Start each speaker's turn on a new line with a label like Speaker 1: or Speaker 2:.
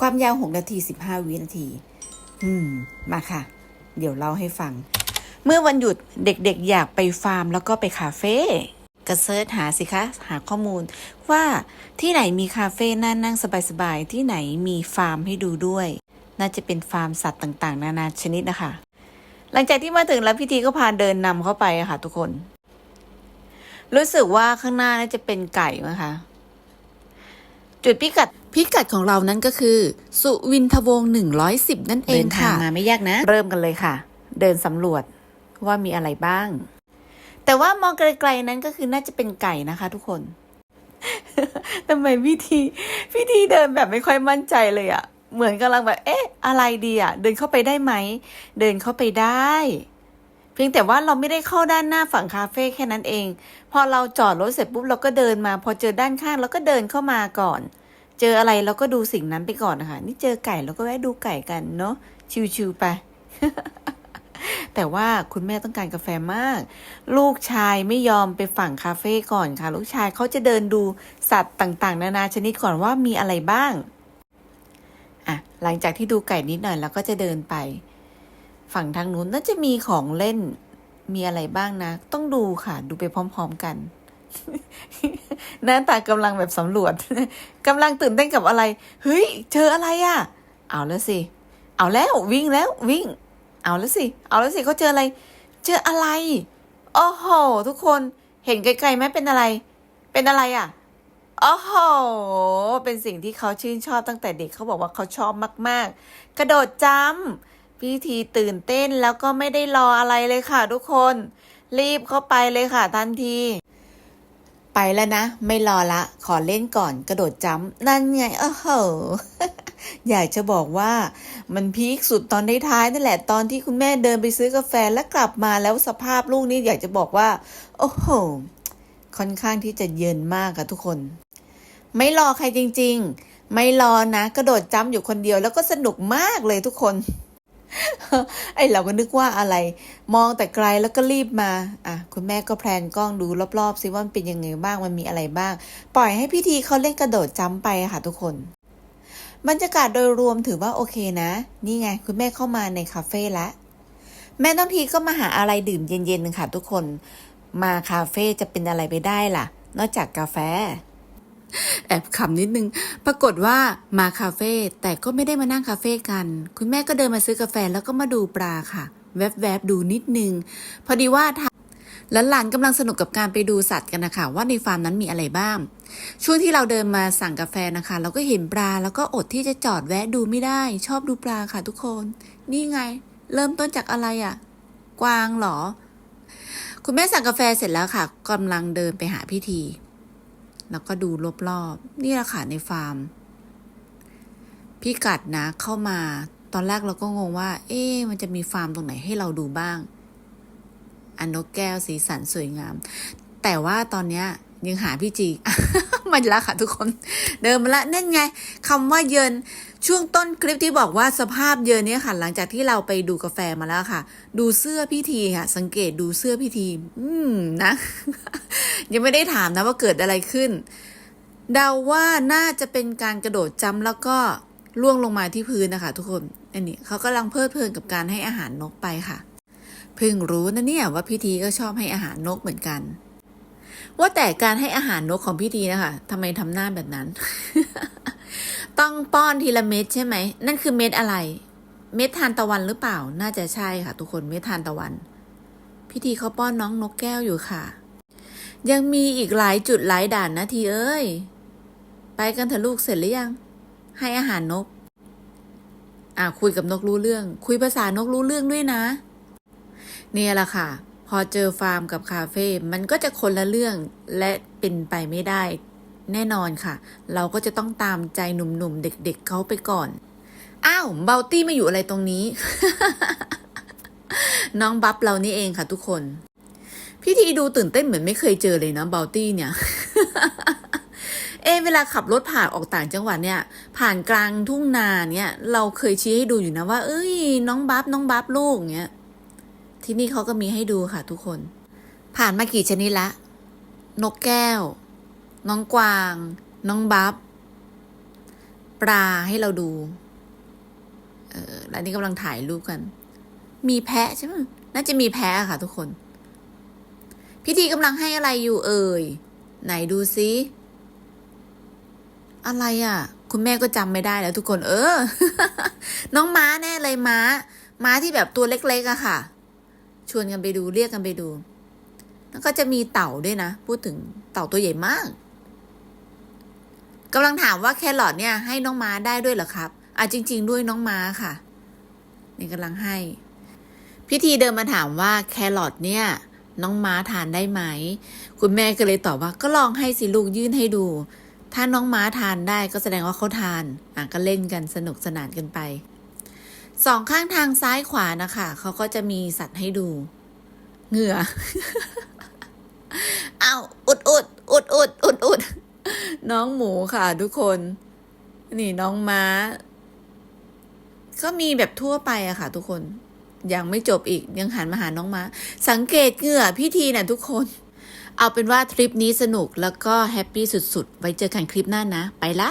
Speaker 1: ความยาว 6 นาที 15 วินาที อืม มาค่ะ เดี๋ยวเล่าให้ฟัง เมื่อวันหยุดเด็กๆ อยากไปฟาร์มแล้วก็ไปคาเฟ่ก็เซิร์ชหาสิคะ หาข้อมูล ว่าที่ไหนมีคาเฟ่น่านั่งสบายๆ ที่ไหนมีฟาร์มให้ดูด้วย น่าจะเป็นฟาร์มสัตว์ต่างๆ นานาชนิดนะคะ หลังจากที่มาถึงแล้วพิธีก็พาเดินนำเข้าไปอะค่ะ ทุกคน รู้สึกว่าข้างหน้าน่าจะเป็นไก่นะคะ จุดพิกัด พิกัดของเรานั้นก็คือ สุวินทวงศ์110 นั่นเอง
Speaker 2: เดินทาง
Speaker 1: ค่ะ
Speaker 2: มาไม่ยากนะ
Speaker 1: เริ่มกันเลยค่ะ เดินสำรวจว่ามีอะไรบ้าง แต่ว่ามองไกลๆนั้นก็คือน่าจะเป็นไก่นะคะ ทุกคนทำไมพิธีพิธีเดินแบบไม่ค่อยมั่นใจเลยอะเหมือนกำลังแบบ เอ๊ะ อะไรดีอะเดินเข้าไปได้ไหม เดินเข้าไปได้ เพียงแต่ว่าเราไม่ได้เข้าด้านหน้าฝั่งคาเฟ่แค่นั้นเอง พอเราจอดรถเสร็จปุ๊บเราก็เดินมา พอเจอด้านข้างเราก็เดินเข้ามาก่อน เจออะไรเราก็ดูสิ่งนั้นไปก่อนนะคะ นี่เจอไก่เราก็แวะดูไก่กันเนาะชิวๆไป แต่ว่าคุณแม่ต้องการกาแฟมาก ลูกชายไม่ยอมไปฝั่งคาเฟ่ก่อนค่ะ ลูกชายเขาจะเดินดูสัตว์ต่างๆ นานาชนิดก่อนว่ามีอะไรบ้างอะหลังจากที่ดูไก่นิดหน่อยเราก็จะเดินไป ฝั่งทางนู้นน่าจะมีของเล่นมีอะไรบ้างนะ ต้องดูค่ะ ดูไปพร้อม ๆ กัน หน้าตากำลังแบบสำรวจกำลังตื่นเต้นกับอะไร เฮ้ย เจออะไรอะ่ะ เอาแล้วสิ เอาแล้ววิ่งแล้ววิ่ง เอาแล้วสิ เอาแล้วสิเขาเจออะไร เจออะไร โอ้โห ทุกคนเห็นไกลๆไหมเป็นอะไร เป็นอะไรอะ่ะโอ้โห เป็นสิ่งที่เขาชื่นชอบตั้งแต่เด็กเขาบอกว่าเขาชอบมาก ๆ กระโดดจำพิธีตื่นเต้นแล้วก็ไม่ได้รออะไรเลยค่ะ ทุกคน รีบเข้าไปเลยค่ะทันที ไปแล้วนะ ไม่รอละ ขอเล่นก่อนกระโดดจำนั่นไงโอ้โหอยากจะบอกว่ามันพีคสุดตอนท้ายๆนั่นแหละตอนที่คุณแม่เดินไปซื้อกาแฟแล้วกลับมาแล้วสภาพลูกนี่อยากจะบอกว่า โอ้โห ค่อนข้างที่จะเย็นมากอะทุกคน ไม่รอใครจริง ๆ ไม่รอนะ กระโดดจ้ำอยู่คนเดียวแล้วก็สนุกมากเลยทุกคน ไอเราก็นึกว่าอะไร มองแต่ไกลแล้วก็รีบมา อะ คุณแม่ก็แพลนกล้องดูรอบๆซิว่ามันเป็นยังไงบ้างมันมีอะไรบ้าง ปล่อยให้พิธีเขาเล่นกระโดดจ้ำไปค่ะทุกคนบรรยากาศโดยรวมถือว่าโอเคนะ นี่ไง คุณแม่เข้ามาในคาเฟ่แล้วแม่ต้องทีก็มาหาอะไรดื่มเย็นๆค่ะทุกคน มาคาเฟ่จะเป็นอะไรไปได้ล่ะ นอกจากกาแฟ แอบขำนิดนึง ปรากฏว่ามาคาเฟ่แต่ก็ไม่ได้มานั่งคาเฟ่กัน คุณแม่ก็เดินมาซื้อกาแฟแล้วก็มาดูปลาค่ะ แวบๆดูนิดนึง พอดีว่าทางหลานๆกำลังสนุกกับการไปดูสัตว์กันนะคะว่าในฟาร์มนั้นมีอะไรบ้าง ช่วงที่เราเดินมาสั่งกาแฟนะคะ เราก็เห็นปลาแล้วก็อดที่จะจอดแวะดูไม่ได้ ชอบดูปลาค่ะทุกคน นี่ไง เริ่มต้นจากอะไรอะ่ะ กวางเหรอ คุณแม่สั่งกาแฟเสร็จแล้วค่ะกำลังเดินไปหาพิธี แล้วก็ดูรอบๆ นี่แหละค่ะในฟาร์มพี่กัดนะเข้ามาตอนแรกเราก็งงว่า เอ๊มันจะมีฟาร์มตรงไหนให้เราดูบ้าง อันนกแก้วสีสันสวยงาม แต่ว่าตอนเนี้ยยังหาพี่จี มันละค่ะทุกคน เดินมาละนั่นไงคำว่าเยินช่วงต้นคลิปที่บอกว่าสภาพเยินเนี่ยค่ะ หลังจากที่เราไปดูกาแฟมาแล้วค่ะ ดูเสื้อพิธีค่ะ สังเกตดูเสื้อพิธี อืมนะ ยังไม่ได้ถามนะว่าเกิดอะไรขึ้น เดาว่าน่าจะเป็นการกระโดดจำแล้วก็ล่วงลงมาที่พื้นนะคะ ทุกคนอันนี้เขากำลังเพลิดเพลินกับการให้อาหารนกไปค่ะเพิ่งรู้นะเนี่ยว่าพิธีก็ชอบให้อาหารนกเหมือนกัน ว่าแต่การให้อาหารนกของพิธีนะคะทำไมทำหน้าแบบนั้น ต้องป้อนทีละเม็ดใช่ไหม นั่นคือเม็ดอะไร เม็ดทานตะวันหรือเปล่า น่าจะใช่ค่ะ ทุกคนเม็ดทานตะวันพิธีเขาป้อนน้องนกแก้วอยู่ค่ะ ยังมีอีกหลายจุดหลายด่านนะทีเอ้ย ไปกันเถอะลูกเสร็จหรือยัง ให้อาหารนก อะคุยกับนกรู้เรื่อง คุยภาษานกรู้เรื่องด้วยนะ เนี่ยแหละค่ะ พอเจอฟาร์มกับคาเฟ่มันก็จะคนละเรื่องและเป็นไปไม่ได้ แน่นอนค่ะ เราก็จะต้องตามใจหนุ่มๆเด็กๆเขาไปก่อน อ้าวเบลตี้มาอยู่อะไรตรงนี้ น้องบัฟเรานี่เองค่ะทุกคน พี่ทีดูตื่นเต้นเหมือนไม่เคยเจอเลยนะเบลตี้เนี่ยเอเวลาขับรถผ่านออกต่างจังหวัดเนี่ย ผ่านกลางทุ่งนาเนี่ย เราเคยชี้ให้ดูอยู่นะว่า เอ้ย น้องบัฟน้องบัฟลูกเนี่ย ที่นี่เขาก็มีให้ดูค่ะทุกคน ผ่านมากี่ชนิดละ นกแก้ว น้องกวาง น้องบัฟปลาให้เราดู เออแล้วนี่กำลังถ่ายรูปกัน มีแพะใช่ไหมน่าจะมีแพะค่ะทุกคน พิธีกำลังให้อะไรอยู่เอ่ย ไหนดูซิอะไรอะ คุณแม่ก็จำไม่ได้แล้วทุกคน เออ น้องม้าแน่เลยม้า ม้าที่แบบตัวเล็กๆอะค่ะ ชวนกันไปดูเรียกกันไปดู แล้วก็จะมีเต่าด้วยนะ พูดถึงเต่าตัวใหญ่มากกำลังถามว่าแครอทเนี่ย ให้น้องม้าได้ด้วยเหรอครับอะจริง ๆ ด้วยน้องม้าค่ะนี่กำลังให้ พิธีเดินมาถามว่าแครอทเนี่ย น้องม้าทานได้ไหม คุณแม่ก็เลยตอบว่าก็ลองให้สิลูกยื่นให้ดู ถ้าน้องม้าทานได้ก็แสดงว่าเขาทานอะก็เล่นกันสนุกสนานกันไป สองข้างทางซ้ายขวานะคะ เขาก็จะมีสัตว์ให้ดู เหงื่อ เอาอุดอุดอุดอุดอุดอุดน้องหมูค่ะทุกคน นี่น้องม้า ก็มีแบบทั่วไปอะค่ะ ทุกคน ยังไม่จบอีกยังหันมาหาน้องม้า สังเกตเหงื่อพี่ทีน่ะทุกคน เอาเป็นว่าทริปนี้สนุกแล้วก็แฮปปี้สุดๆ ไว้เจอกันคลิปหน้านะ ไปละ